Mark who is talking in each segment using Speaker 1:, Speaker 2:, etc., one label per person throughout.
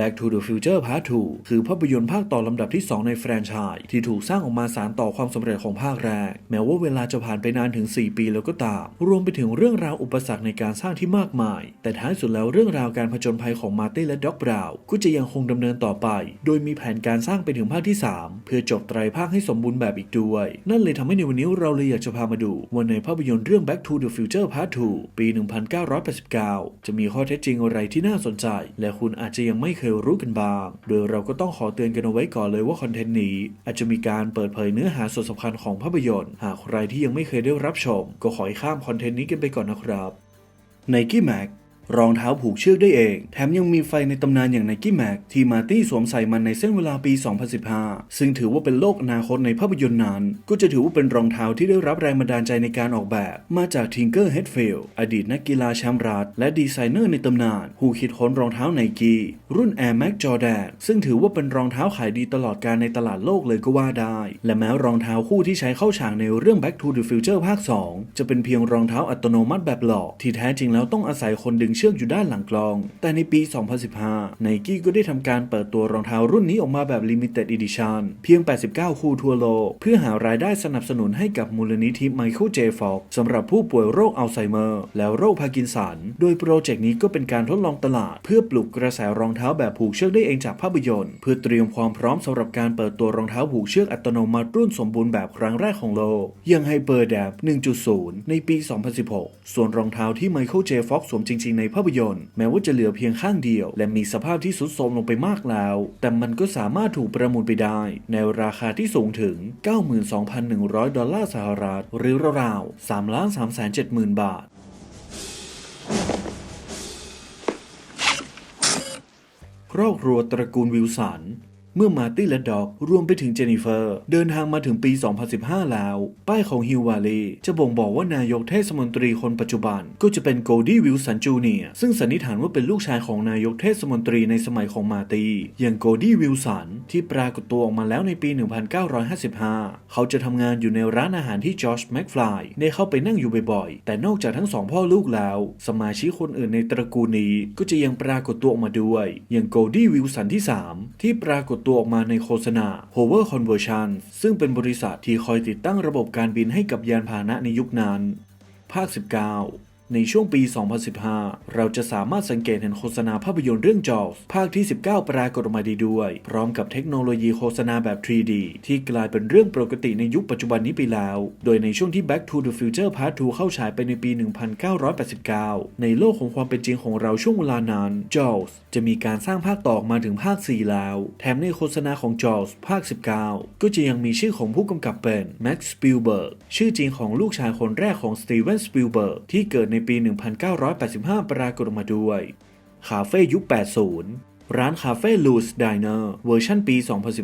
Speaker 1: Back to the Future Part 2 คือภาพยนตร์ภาคต่อลำดับที่ 2 ในแฟรนไชส์ที่ถูกสร้างออกมาสารต่อความสำเร็จของภาคแรก แม้ว่าเวลาจะผ่านไปนานถึง 4 ปีแล้วก็ตาม รวมไปถึงเรื่องราวอุปสรรคในการสร้างที่มากมาย แต่ท้ายสุดแล้วเรื่องราวการผจญภัยของมาร์ตี้และด็อกบราว์ก็จะยังคงดำเนินต่อไป โดยมีแผนการสร้างไปถึงภาคที่ 3 เพื่อจบไตรภาคให้สมบูรณ์แบบอีกด้วย นั่นเลยทำให้ในวันนี้เราเลยอยากจะพามาดูว่าในภาพยนตร์เรื่อง Back to the Future Part 2 ปี 1989 จะมีข้อเท็จจริงอะไรที่น่าสนใจ และคุณอาจจะยังไม่เคยรู้กันบ้าง โดยเราก็ต้องขอเตือนกันเอาไว้ก่อนเลยว่าคอนเทนต์นี้ อาจจะมีการเปิดเผยเนื้อหาส่วนสำคัญของภาพยนตร์ หากใครที่ยังไม่เคยได้รับชม ก็ขอให้ข้ามคอนเทนต์นี้กันไปก่อนนะครับในกี้แม็ก รองเท้าผูกเชือกได้เอง แถมยังมีไฟในตำนานอย่างไนกี้แม็กที่มาตี้สวมใส่มันในเส้นเวลาปี 2015 ซึ่งถือว่าเป็นโลกอนาคตในภาพยนตร์นั้น ก็จะถือว่าเป็นรองเท้าที่ได้รับแรงบันดาลใจในการออกแบบ มาจากทิงเกอร์เฮดฟิลอดีตนักกีฬาแชมป์รัฐและดีไซเนอร์ในตำนาน ผู้คิดค้นรองเท้าไนกี้รุ่น Air Max Jordan ซึ่งถือว่าเป็นรองเท้าขายดีตลอดการในตลาดโลกเลยก็ว่าได้ และแม้รองเท้าคู่ที่ใช้เข้าฉากในเรื่อง Back to the Future ภาค 2 จะเป็นเพียงรองเท้าอัตโนมัติแบบหลอกที่แท้จริงแล้วต้องอาศัยคนดึงเชือกอยู่ด้านหลังกลอง แต่ในปี 2015 ไนกี้ก็ได้ทำการเปิดตัวรองเท้ารุ่นนี้ออกมาแบบ Limited Edition เพียง 89 คู่ทั่วโลก เพื่อหารายได้สนับสนุนให้กับมูลนิธิไมเคิลเจฟอกสำหรับผู้ป่วยโรคอัลไซเมอร์ แล้วโรคพาร์กินสัน โดยโปรเจกต์นี้ก็เป็นการทดลองตลาด เพื่อปลุกกระแสรองเท้าแบบผูกเชือกได้เองจากภาพยนตร์ เพื่อเตรียมความพร้อมสำหรับการเปิดตัวรองเท้าผูกเชือกอัตโนมัติรุ่นสมบูรณ์แบบครั้งแรกของโลกอย่างไฮเปอร์แดบ1.0 ในปี 2016 ส่วนรองเท้าที่ไมเคิลเจฟอกสวมจริงๆในภาพยนตร์ แม้ว่าจะเหลือเพียงข้างเดียว และมีสภาพที่สุดโทรมลงไปมากแล้ว แต่มันก็สามารถถูกประมูลไปได้ ในราคาที่สูงถึง 92,100 ดอลลาร์สหรัฐ หรือราวๆ3 3 7 0 0 0 0 บาทครอบครัวตระกูลวิลสัน เมื่อมาตี้และด็อก รวมไปถึงเจนนิเฟอร์ เดินทางมาถึงปี 2015 แล้ว ป้ายของฮิววาลีจะบ่งบอกว่านายกเทศมนตรีคนปัจจุบัน ก็จะเป็นโกดี้วิลสันจูเนียซึ่งสันนิษฐานว่าเป็นลูกชายของนายกเทศมนตรีในสมัยของมาตี้อย่างโกดี้วิลสันที่ปรากฏตัวออกมาแล้วในปี 1955 เขาจะทำงานอยู่ในร้านอาหารที่จอร์จแม็กฟลายได้เข้าไปนั่งอยู่บ่อยๆ แต่นอกจากทั้งสองพ่อลูกแล้ว สมาชิกคนอื่นในตระกูลนี้ก็จะยังปรากฏตัวออกมาด้วย อย่างโกดี้วิลสันที่ 3 ที่ปรากฏตัวออกมาในโฆษณา Hover Conversion ซึ่งเป็นบริษัทที่คอยติดตั้งระบบการบินให้กับยานพาหนะในยุคนั้น ภาค 19 ในช่วงปี 2015 เราจะสามารถสังเกตเห็นโฆษณาภาพยนตร์เรื่องจอ s ภาคที่ 19 ปรากฏออกมาดีด้วย พร้อมกับเทคโนโลยีโฆษณาแบบ 3D ที่กลายเป็นเรื่องปกติในยุคปัจจุบันนี้ไปแล้ว โดยในช่วงที่ Back to the Future Part 2 เข้าฉายไปในปี 1989 ในโลกของความเป็นจริงของเราช่วงเวลานั้น Jaws จะมีการสร้างภาคต่อมาถึงภาค 4 แล้ว แถมในโฆษณาของ Jaws ภาค 19 ก็จะยังมีชื่อของผู้กำกับเป็น Max Spielberg ชื่อจริงของลูกชายคนแรกของ Steven Spielberg ที่เกิดในในปี 1985 ปรากฏออกมาด้วย คาเฟ่ยุค 80 ร้านคาเฟ่ลูสไดเนอร์เวอร์ชันปี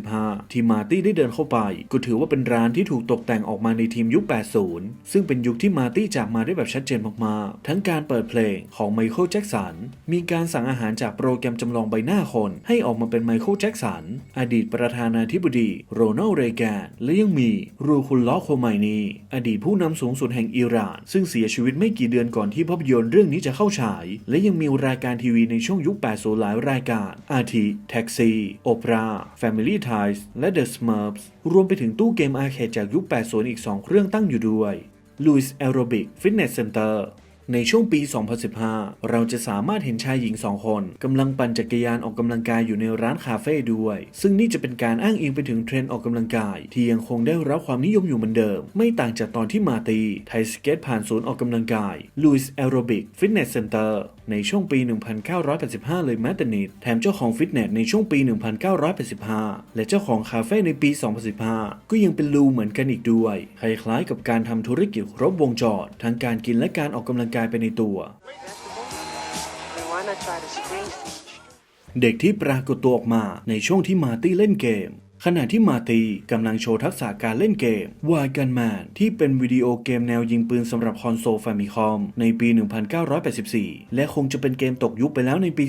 Speaker 1: 2015 ที่มาตี้ได้เดินเข้าไป ก็ถือว่าเป็นร้านที่ถูกตกแต่งออกมาในทีมยุค 80 ซึ่งเป็นยุคที่มาตี้จากมาได้แบบชัดเจนมากๆ ทั้งการเปิดเพลงของไมเคิลแจ็กสัน มีการสั่งอาหารจากโปรแกรมจำลองใบหน้าคน ให้ออกมาเป็นไมเคิลแจ็กสัน อดีตประธานาธิบดีโรนัลด์เรแกน และยังมีรูคุลล้อโคไมนีอดีตผู้นำสูงสุดแห่งอิหร่าน ซึ่งเสียชีวิตไม่กี่เดือนก่อนที่ภาพยนตร์เรื่องนี้จะเข้าฉาย และยังมีรายการทีวีในช่วงยุค 80 หลายรายการอาทิแท็กซี่โอปรา Family Ties และ The Smurfs รวมไปถึงตู้เกมอาร์เคดจากยุค 80 อีก 2 เครื่องตั้งอยู่ด้วย Louis Aerobic Fitness Center ในช่วงปี 2015 เราจะสามารถเห็นชายหญิงสองคนกำลังปั่นจักรยานออกกำลังกายอยู่ในร้านคาเฟ่ด้วย ซึ่งนี่จะเป็นการอ้างอิงไปถึงเทรนด์ออกกำลังกาย ที่ยังคงได้รับความนิยมอยู่เหมือนเดิม ไม่ต่างจากตอนที่มาตีไทยสเก็ตผ่านศูนย์ออกกำลังกาย Louis Aerobic Fitness Center ในช่วงปี 1985 เลยแม้แต่นิด แถมเจ้าของฟิตเนสในช่วงปี 1985 และเจ้าของคาเฟ่ในปี 2015 ก็ยังเป็นลูเหมือนกันอีกด้วย คล้ายๆกับการทำธุรกิจครบวงจรทั้งการกินและการออกกำลังกายไปในตัว
Speaker 2: Then why not try the screen feature?
Speaker 1: เด็กที่ปรากฏตัวออกมาในช่วงที่มาร์ตี้เล่นเกม ขณะที่มาตีกำลังโชว์ทักษะการเล่นเกมวายกันมนที่เป็นวิดีโอเกมแนวยิงปืนสำหรับคอนโซล f a m i c o m ในปี 1984 และคงจะเป็นเกมตกยุคไปแล้วในปี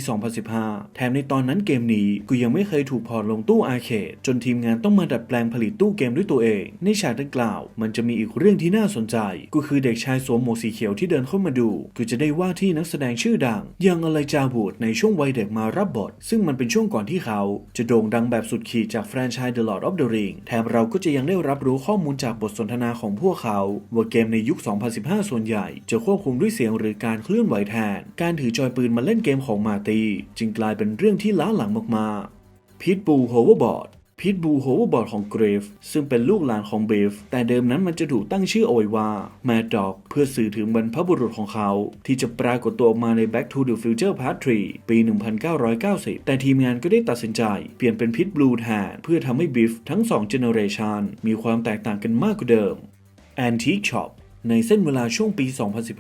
Speaker 1: 2015 แถมในตอนนั้นเกมนี้ก็ยังไม่เคยถูกพอร์ตลงตู้อาร์เคดจนทีมงานต้องมาดัดแปลงผลิตตู้เกมด้วยตัวเอง ในฉากดังกล่าว มันจะมีอีกเรื่องที่น่าสนใจ ก็คือเด็กชายสวมหมวกสีเขียวที่เดินเข้ามาดู ก็จะได้ว่าที่นักแสดงชื่อดังอย่างอลัยจาบูดในช่วงวัยเด็กมารับบท ซึ่งมันเป็นช่วงก่อนที่เขา จะโด่งดังแบบสุดขีดจากแฟรนไชส์ The Lord of the Ring แถมเราก็จะยังได้รับรู้ข้อมูลจากบทสนทนาของพวกเขา ว่าเกมในยุค 2015 ส่วนใหญ่ จะควบคุมด้วยเสียงหรือการเคลื่อนไหวแทน การถือจอยปืนมาเล่นเกมของมาตี จึงกลายเป็นเรื่องที่ล้าหลังมากๆพิทบูโฮเวอร์บอร์ด พิทบูโฮเวอร์บอร์ดของเกรฟ ซึ่งเป็นลูกหลานของเบฟ แต่เดิมนั้นมันจะถูกตั้งชื่อเอาไว้ว่าแมดด็อกเพื่อสื่อถึงบรรพบุรุษของเขา ที่จะปรากฏตัวออกมาใน Back to the Future Part 3 ปี 1990 แต่ทีมงานก็ได้ตัดสินใจ เปลี่ยนเป็นพิทบลูแทนเพื่อทำให้บิฟทั้ง2 generation มีความแตกต่างกันมากกว่าเดิม Antique Shop ในเส้นเวลาช่วงปี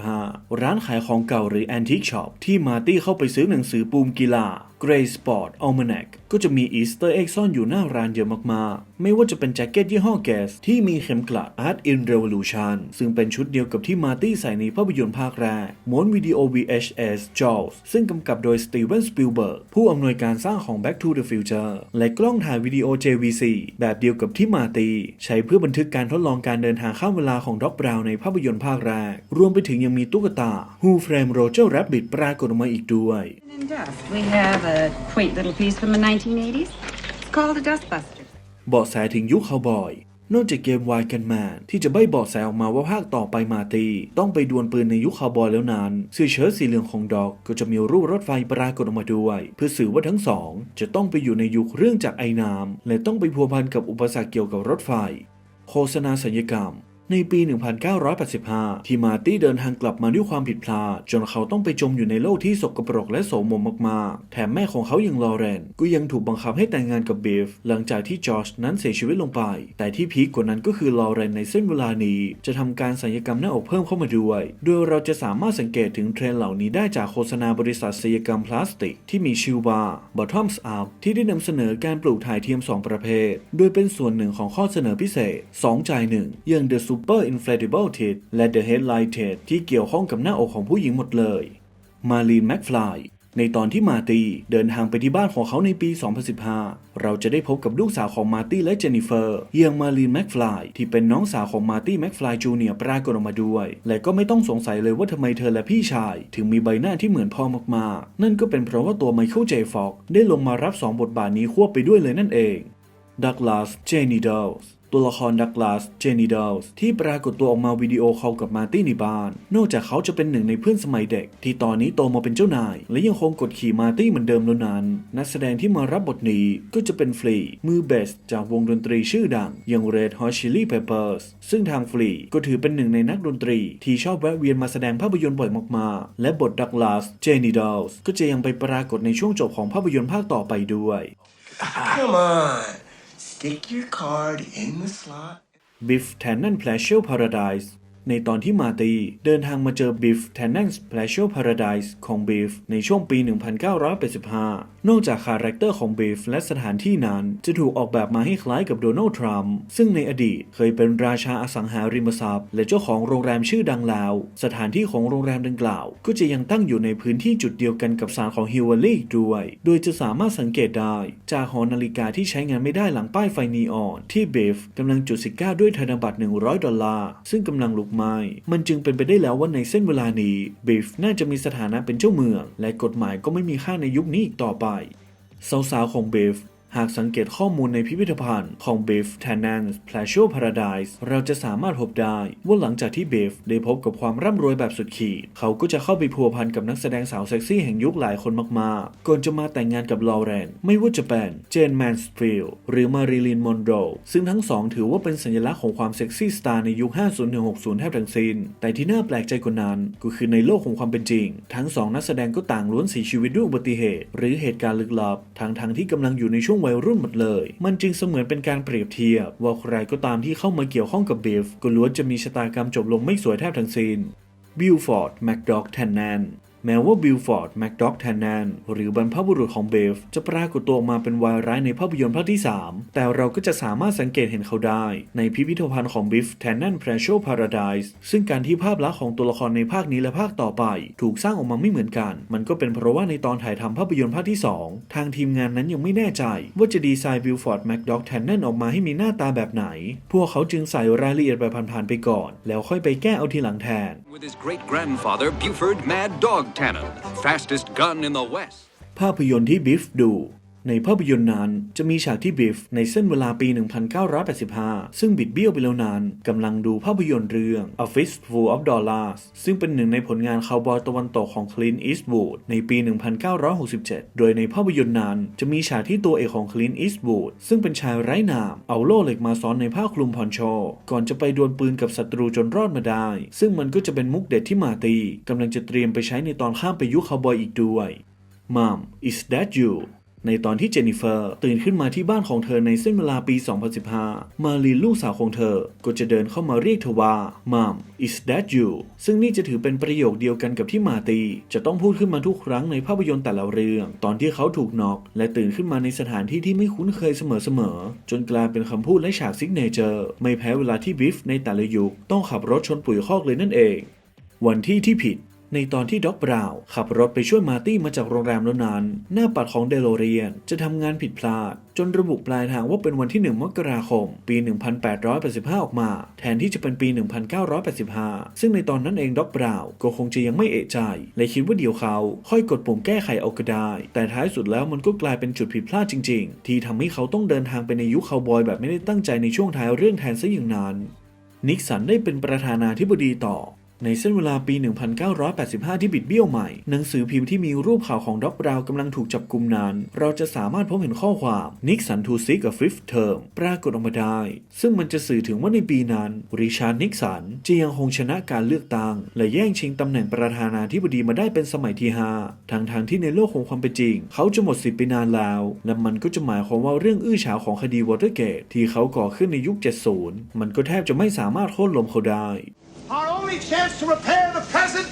Speaker 1: 2015 ร้านขายของเก่าหรือ Antique Shop ที่มาร์ตี้เข้าไปซื้อหนังสือปูมกีฬา Grey Sport Almanac ก็จะมีอีสเตอร์เอ็กซ่อนอยู่หน้าร้านเยอะมากๆ ไม่ว่าจะเป็นแจ็คเก็ตยี่ห้อแกสที่มีเข็มกลัด Art in Revolution ซึ่งเป็นชุดเดียวกับที่มาร์ตี้ใส่ในภาพยนตร์ภาคแรกม้วนวิดีโอ VHS Jaws ซึ่งกำกับโดยสตีเวนสปิลเบิร์กผู้อำนวยการสร้างของ Back to the Future และกล้องถ่ายวิดีโอ JVC แบบเดียวกับที่มาร์ตี้ใช้เพื่อบันทึกการทดลองการเดินทางข้ามเวลาของด็อกบราวน์ในภาพยนตร์ภาคแรก รวมไปถึงยังมีตุ๊กตา Who Framed Roger Rabbit ปรากฏออกมาอีกด้วย
Speaker 3: In dust, we have a quaint little piece from the 1980s. It's called a Dustbuster.
Speaker 1: เบาะแสถึงยุคคาวบอย นอกจากเกมวายกันแมนที่จะใบเบาะแสออกมาว่าภาคต่อไปมาตี ต้องไปดวลปืนในยุคคาวบอยแล้วนั้นเสื้อเชิ้ตสีเหลืองของดอกก็จะมีรูปรถไฟปรากฏออกมาด้วย เพื่อสื่อว่าทั้งสอง จะต้องไปอยู่ในยุคเรื่องจากไอ้น้ำและต้องไปพัวพันกับอุปสรรคเกี่ยวกับรถไฟ โฆษณาสัญญกรรม ในปี 1985 ที่มาตี้เดินทางกลับมาด้วยความผิดพลาดจนเขาต้องไปจมอยู่ในโลกที่สกปรกและโสมมมากๆ แถมแม่ของเขาอย่างลอเรนก็ยังถูกบังคับให้แต่งงานกับเบฟหลังจากที่จอร์จนั้นเสียชีวิตลงไป แต่ที่พีคกว่านั้นก็คือลอเรนในเส้นเวลานี้จะทำการสัญญกรรมหน้าอกเพิ่มเข้ามาด้วย โดยเราจะสามารถสังเกตถึงเทรนเหล่านี้ได้จากโฆษณาบริษัทศัลยกรรมพลาสติกที่มีชื่อว่า Bottoms Up ที่ได้นำเสนอการปลูกถ่ายเทียม 2 ประเภท โดยเป็นส่วนหนึ่งของข้อเสนอพิเศษ 2 จ่าย1อย่าง The Super Inflatable Tit และ The Headlight Tit ที่เกี่ยวข้องกับหน้าอกของผู้หญิงหมดเลย มารีนแม็กฟลายในตอนที่มาตีเดินทางไปที่บ้านของเขาในปี 2015 เราจะได้พบกับลูกสาวของมาตี้และเจนนิเฟอร์ย่างมารีนแม็กฟลายที่เป็นน้องสาวของมาตี้แม็กฟลายจูเนียร์ปรากฏออกมาด้วย และก็ไม่ต้องสงสัยเลยว่าทำไมเธอและพี่ชาย ถึงมีใบหน้าที่เหมือนพ่อมากๆ นั่นก็เป็นเพราะว่าตัวไมเคิลเจฟ็อกได้ลงมารับ 2 บทบาทนี้ควบไปด้วยเลยนั่นเองดักลาสเจนีดลส์ ตัวละครดักลาส เจนีด l ลส์ที่ปรากฏตัวออกมาวิดีโอคอลกับมาร์ตี้ในบ้าน นอกจากเขาจะเป็นหนึ่งในเพื่อนสมัยเด็ก ที่ตอนนี้โตมาเป็นเจ้านาย และยังคงกดขี่มาร์ตี้เหมือนเดิมแล้วนั้น นักแสดงที่มารับบทนี้ก็จะเป็นฟรีมือเบสจากวงดนตรีชื่อดัง อย่าง Red Hot Chili Peppers ซึ่งทางฟรีก็ถือเป็นหนึ่งในนักดนตรี ที่ชอบแวะเวียนมาแสดงภาพยนตร์บ่อยมากๆ และบทดักลาส เจนีด l ลส์ก็จะยังไปปรากฏในช่วงจบของภาพยนตร์ภาคต่อไปด้วย
Speaker 4: Come on. Stick your card in the slot.
Speaker 1: บิฟแทนนัน Pleasure Paradise ในตอนที่มาตีเดินทางมาเจอบิฟแทนนัน Pleasure Paradise ของบิฟในช่วงปี 1985 นอกจากคาแรคเตอร์ของบิฟและสถานที่นั้น จะถูกออกแบบมาให้คล้ายกับโดนัลด์ทรัมป์ซึ่งในอดีตเคยเป็นราชาอสังหาริมทรัพย์ และเจ้าของโรงแรมชื่อดังแล้ว สถานที่ของโรงแรมดังกล่าว ก็จะยังตั้งอยู่ในพื้นที่จุดเดียวกันกับศาลของฮิวเวอรี่ด้วย โดยจะสามารถสังเกตได้จากหอนาฬิกาที่ใช้งานไม่ได้หลังป้ายไฟนีออน ที่เบฟกำลังจุดซิก้าด้วยธนบัตร 100 ดอลลาร์ซึ่งกำลังลุกไหม้มันจึงเป็นไปได้แล้วว่าในเส้นเวลานี้เบฟน่าจะมีสถานะเป็นเจ้าเมือง และกฎหมายก็ไม่มีค่าในยุคนี้อีกต่อไปสาวๆของเบฟ หากสังเกตข้อมูลในพิพิธภัณฑ์ของ Beef t a n a n s Pleasure Paradise เราจะสามารถพบได้ว่าหลังจากที่เบฟได้พบกับความร่ำรวยแบบสุดขีด เขาก็จะเข้าไปพัวพันกับนักแสดงสาวเซ็กซี่แห่งยุคหลายคนมากๆ ก่อนจะมาแต่งงานกับลอเรน ไม่ว่าจะเป็นเจนแมนสฟิลหรือมาริลินมอนโรซึ่งทั้งสองถือว่าเป็นสัญลักษณ์ของความเซ็กซี่สตาร์ในยุค 50-60 แทบทั้งสิ้น แต่ที่น่าแปลกใจกว่านั้นก็คือในโลกของความเป็นจริง ทั้งสองนักแสดงก็ต่างล้วนเสียชีวิตด้วยอุบัติเหตุ หรือเหตุการณ์ลึกลับทั้งทางๆที่กำลังอยู่ในช่วงวัยรุ่นหมดเลย มันจึงเสมือนเป็นการเปรียบเทียบ ว่าใครก็ตามที่เข้ามาเกี่ยวข้องกับเบฟก็ล้วนจะมีชะตากรรมจบลงไม่สวยแทบทั้งสิ้นบิลฟอร์ดแมคด็อกแทนแนน แม้ว่าบิลฟอร์ดแมคด็อกแทนแนนหรือบรรพบุรุษของเบฟจะปรากฏตัวออกมาเป็นวายร้ายในภาพยนตร์ภาคที่ 3 แต่เราก็จะสามารถสังเกตเห็นเขาได้ ในพิพิธภัณฑ์ของบิฟแทนแนนแพรโชพาราไดส์ซึ่งการที่ภาพลักษณ์ของตัวละครในภาคนี้และภาคต่อไป ถูกสร้างออกมาไม่เหมือนกัน มันก็เป็นเพราะว่าในตอนถ่ายทำภาพยนตร์ภาคที่ 2 ทางทีมงานนั้นยังไม่แน่ใจ ว่าจะดีไซน์บิลฟอร์ดแมคด็อกแทนแนนออกมาให้มีหน้าตาแบบไหน พวกเขาจึงใส่รายละเอียดแบบผ่านๆไปก่อน แล้วค่อยไปแก้เอาทีหลังแทน
Speaker 5: With his great grandfather, Buford Mad Dog Tannen, fastest gun in the West.
Speaker 1: ภาพยนตร์ที่บิฟดู ในภาพยนตร์นั้น จะมีฉากที่บิฟในเส้นเวลาปี 1985 ซึ่งบิดเบี้ยวไปแล้วนั้นกำลังดูภาพยนตร์เรื่อง A Fistful of Dollars ซึ่งเป็นหนึ่งในผลงานคาวบอยตะวันตกของ Clint Eastwood ในปี 1967 โดยในภาพยนตร์นั้น จะมีฉากที่ตัวเอกของ Clint Eastwood ซึ่งเป็นชายไร้นาม เอาโล่เหล็กมาซ้อนในผ้าคลุมพอนโชก่อนจะไปดวลปืนกับศัตรูจนรอดมาได้ ซึ่งมันก็จะเป็นมุกเด็ดที่มาตีกำลังจะเตรียมไปใช้ในตอนข้ามไปยุคคาวบอยอีกด้วย Mom is that you ในตอนที่เจนนิเฟอร์ตื่นขึ้นมาที่บ้านของเธอในเส้นเวลาปี 2015 มาลีนลูกสาวของเธอ ก็จะเดินเข้ามาเรียกเธอว่า Mom is that you ซึ่งนี่จะถือเป็นประโยคเดียวกันกับที่มาตี จะต้องพูดขึ้นมาทุกครั้งในภาพยนตร์แต่ละเรื่อง ตอนที่เขาถูกน็อก และตื่นขึ้นมาในสถานที่ที่ไม่คุ้นเคยเสมอๆจนกลายเป็นคำพูดและฉากซิกเนเจอร์ไม่แพ้เวลาที่บิฟในแต่ละยุคต้องขับรถชนปุ๋ยคอกเลยนั่นเอง วันที่ที่ผิด ในตอนที่ด็อกบราว์ขับรถไปช่วยมาตี้มาจากโรงแรมแล้วนั้นหน้าปัดของเดโลเรียนจะทำงานผิดพลาด จนระบุปลายทางว่าเป็นวันที่ 1 มกราคม ปี 1885 ออกมา แทนที่จะเป็นปี 1985 ซึ่งในตอนนั้นเองด็อกบราว์ก็คงจะยังไม่เอะใจ และคิดว่าเดี๋ยวเขาค่อยกดปุ่มแก้ไขเอาก็ได้ แต่ท้ายสุดแล้วมันก็กลายเป็นจุดผิดพลาดจริง ๆ ที่ทำให้เขาต้องเดินทางไปในยุคคาวบอยแบบไม่ได้ตั้งใจในช่วงท้ายเรื่องแทนซะอย่างนั้นนิกสันได้เป็นประธานาธิบดีต่อ ในเส้นเวลาปี 1985 ที่บิดเบี้ยวใหม่ หนังสือพิมพ์ที่มีรูปข่าวของด็อกบราวน์กำลังถูกจับกุมนั้นเราจะสามารถพบเห็นข้อความนิกสันทูซิกกับฟิฟเทอมปรากฏออกมาได้ ซึ่งมันจะสื่อถึงว่าในปีนั้น ริชาร์ดนิกสันจะยังคงชนะการเลือกตั้ง และแย่งชิงตำแหน่งประธานาธิบดีมาได้เป็นสมัยที่ 5ทางทางที่ในโลกของความเป็นจริง เขาจะหมดสิทธิ์ไปนานแล้ว และมันก็จะหมายความว่าเรื่องอื้อฉาวของคดีวอเตอร์เกตที่เขาก่อขึ้นในยุค 70 มันก็แทบจะไม่สามารถโค่นล้มเขาได้
Speaker 6: Our only chance to repair the present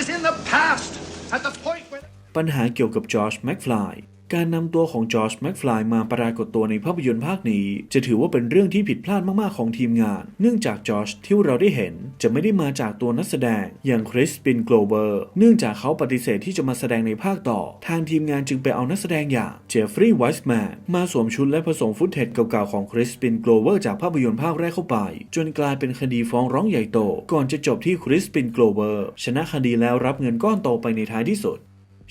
Speaker 6: is in the past, at the point where.
Speaker 1: ปัญหาเกี่ยวกับจอร์จแม็กฟลาย การนำตัวของจอร์จแม็กฟลายมาปรากฏตัวในภาพยนตร์ภาคนี้ จะถือว่าเป็นเรื่องที่ผิดพลาดมาก ๆ ของทีมงาน เนื่องจากจอร์จที่เราได้เห็นจะไม่ได้มาจากตัวนักแสดง อย่างคริสปินโกลเบอร์ เนื่องจากเขาปฏิเสธที่จะมาแสดงในภาคต่อ ทางทีมงานจึงไปเอานักแสดงอย่างเจฟฟรีย์ไวส์แมนมาสวมชุดและผสมฟุตเทจเก่าๆของคริสปินโกลเบอร์จากภาพยนตร์ภาคแรกเข้าไป จนกลายเป็นคดีฟ้องร้องใหญ่โต ก่อนจะจบที่คริสปินโกลเบอร์ชนะคดีแล้วรับเงินก้อนโตไปในท้ายที่สุด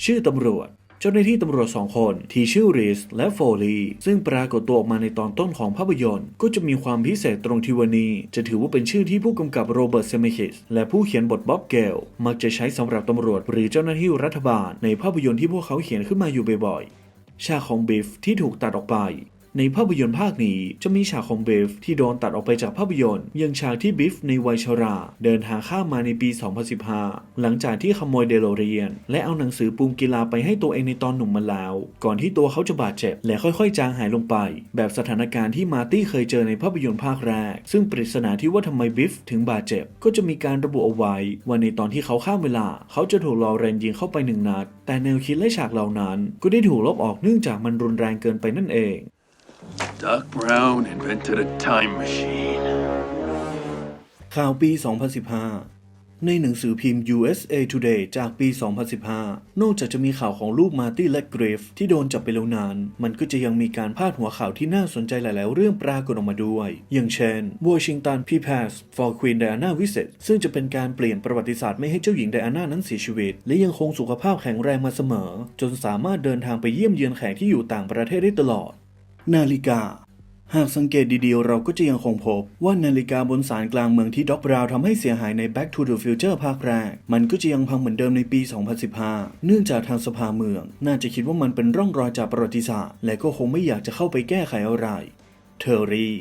Speaker 1: ชื่อตำรวจ เจ้าหน้าที่ตำรวจสองคนที่ชื่อริสและโฟลีซึ่งปรากฏตัวออกมาในตอนต้นของภาพยนตร์ ก็จะมีความพิเศษตรงที่วันนี้ จะถือว่าเป็นชื่อที่ผู้กำกับโรเบิร์ตเซมิคิสและผู้เขียนบทบ๊อบเกลมักจะใช้สำหรับตำรวจหรือเจ้าหน้าที่รัฐบาลในภาพยนตร์ที่พวกเขาเขียนขึ้นมาอยู่บ่อยๆฉากของบิฟที่ถูกตัดออกไป ในภาพยนตร์ภาคนี้จะมีฉากของเบฟที่โดนตัดออกไปจากภาพยนตร์ย่างฉากที่บิฟในวัยชรา เดินทาข้ามมาในปี 2015 หลังจากที่ขโมยเดโลเรียน และเอาหนังสือปูมกีฬาไปให้ตัวเองในตอนหนุ่มมาแล้ว ก่อนที่ตัวเขาจะบาดเจ็บ และค่อยๆ จางหายลงไป แบบสถานการณ์ที่มาร์ตี้เคยเจอในภาพยนตร์ภาคแรก ซึ่งปริศนาที่ว่าทำไมบิฟถึงบาดเจ็บ ก็จะมีการระบุเอาไว้ว่าในตอนที่เขาข้ามเวลา เขาจะถูกลอเรนยิงเข้าไปหนึ่งนัด แต่แนวคิดและฉากเหล่านั้น ก็ได้ถูกลบออกเนื่องจากมันรุนแรงเกินไปนั่นเอง
Speaker 7: Doc Brown invented a time machine.
Speaker 1: ข่าวปี 2015 ในหนังสือพิมพ์ USA Today จากปี 2015 นอกจากจะมีข่าวของลูกมาร์ตี้และเกรฟที่โดนจับไปแล้วนาน มันก็จะยังมีการพาดหัวข่าวที่น่าสนใจหลาย ๆ เรื่องปรากฏออกมาด้วย อย่างเช่น Washington p p a s for Queen Diana Visit ซึ่งจะเป็นการเปลี่ยนประวัติศาสตร์ไม่ให้เจ้าหญิงไดอาน่านั้นเสียชีวิต และยังคงสุขภาพแข็งแรงมาเสมอ จนสามารถเดินทางไปเยี่ยมเยือนแขกที่อยู่ต่างประเทศได้ตลอด นาฬิกา หากสังเกตดีๆ เราก็จะยังคงพบว่านาฬิกาบนสารกลางเมืองที่ด็อกบราวน์ทำให้เสียหายใน Back to the Future ภาคแรก มันก็จะยังพังเหมือนเดิมในปี 2015 เนื่องจากทางสภาเมือง น่าจะคิดว่ามันเป็นร่องรอยจากประวัติศาสตร์ และก็คงไม่อยากจะเข้าไปแก้ไขอะไร เทอรี่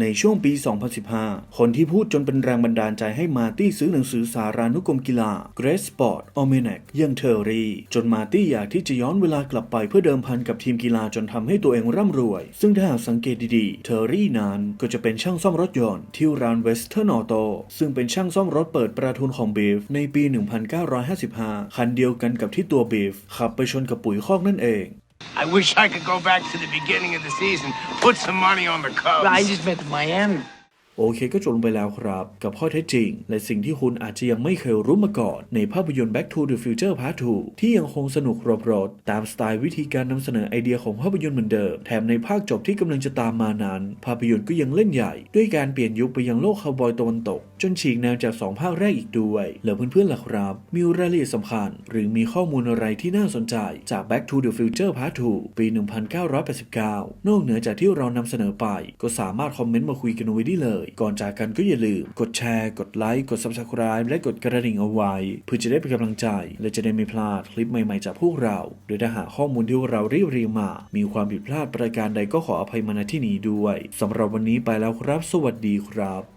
Speaker 1: ในช่วงปี 2015 คนที่พูดจนเป็นแรงบันดาลใจให้มาตี้ซื้อหนังสือสารานุกรมกีฬา Great Sport Almanac ยังเทอรี่ จนมาตี้อยากที่จะย้อนเวลากลับไปเพื่อเดิมพันกับทีมกีฬาจนทำให้ตัวเองร่ำรวย ซึ่งถ้าหากสังเกตดีๆ เทอรี่นั้นก็จะเป็นช่างซ่อมรถยนต์ที่ร้านเวสเทิร์นออโตซึ่งเป็นช่างซ่อมรถเปิดประทุนของบีฟในปี 1955 คันเดียวกันกับที่ตัวบีฟขับไปชนกับปุ๋ยคอกนั่นเอง
Speaker 8: I wish I could go back to the beginning of the season, put some money on the Cubs.
Speaker 9: I just met Miami.
Speaker 1: โอเคก็จบลงไปแล้วครับ กับข้อเท็จจริง และสิ่งที่คุณอาจจะยังไม่เคยรู้มาก่อน ในภาพยนตร์ Back to the Future Part 2 ที่ยังคงสนุกรบรถตามสไตล์วิธีการนำเสนอไอเดียของภาพยนตร์เหมือนเดิม แถมในภาคจบที่กำลังจะตามมานั้น ภาพยนตร์ก็ยังเล่นใหญ่ ด้วยการเปลี่ยนยุคไปยังโลกคาวบอยตะวันตก จนฉีกแนวจาก 2 ภาคแรกอีกด้วย แล้วเพื่อนๆล่ะครับ มีรายละเอียดสำคัญ หรือมีข้อมูลอะไรที่น่าสนใจจาก Back to the Future Part 2 ปี 1989 นอกเหนือจากที่เรานำเสนอไป ก็สามารถคอมเมนต์มาคุยกันไว้ได้เลยก่อนจากกันก็อย่าลืม กดแชร์ กดไลค์ กด Subscribe และกดกระดิ่งเอาไว้ เพื่อจะได้เป็นกำลังใจ และจะได้ไม่พลาดคลิปใหม่ๆจากพวกเรา โดยถ้าหากข้อมูลที่เราเรียบเรียงมา มีความผิดพลาดประการใดก็ขออภัยมาณที่นี้ด้วยสำหรับวันนี้ไปแล้วครับ สวัสดีครับ